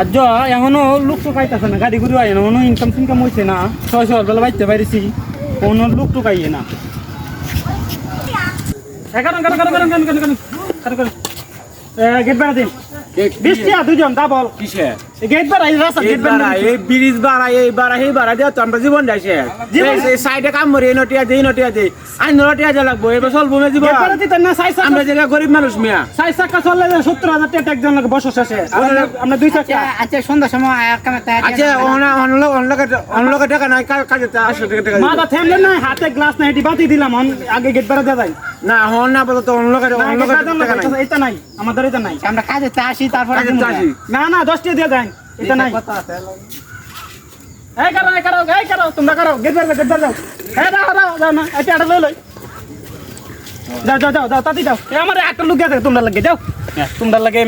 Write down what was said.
আজ এখনও লোক তো পাইতেছে না, গাড়ি ঘুরে আয় এখনও ইনকাম টিনকাম হয়েছে না। ছয় শহর বেলা বাইতে পাইছি কোনো লোক তো পাইয়ে না। এগারো এগারো এগারো এগারো এগারো এগারো গেট বেড়া দিন বিশটা দুজন দা বল কিসে গেট বাড়াই রাস্তা গেট বাড়াই এই ব্রিজ বাড়াই এই বাড়াই এই বাড়াই দিয়া তো আমরা জীবন যাইছে এই কাম মরি নটিয়া দেই নটিয়া দেই আই নটিয়া যা লাগবো এবার চলবো মে জীবন। গেট না সাই সাই আমরা জায়গা গরিব মানুষ মিয়া। সাই সাকা চললে 70000 একজন লাগে বসো শেষে। আচ্ছা, দুই টাকা আচ্ছা, আচ্ছা সন্ধ্যা সময় কামে তাই আচ্ছা নাই কাজে 800 মাথা থেমলে হাতে গ্লাস নাই বাতি দিলাম আগে গেট বাড়া দাদাই না হন না বলতো অন্য অন্য এটা নাই। আমাদের এটা নাই আমরা কাজে তারপরে না না 10 দিয়ে দেন এটা নাই। এই করো এই করো এই করো তোমরা করো গেদার গেদার যাও হ্যাঁ দাও দাও দাও না এটা আটা লই লই যাও যাও যাও তাড়াতাড়ি যাও আমার একটা লুকিয়ে আছে তোমরা লাগে যাও। হ্যাঁ, তোমরা লাগে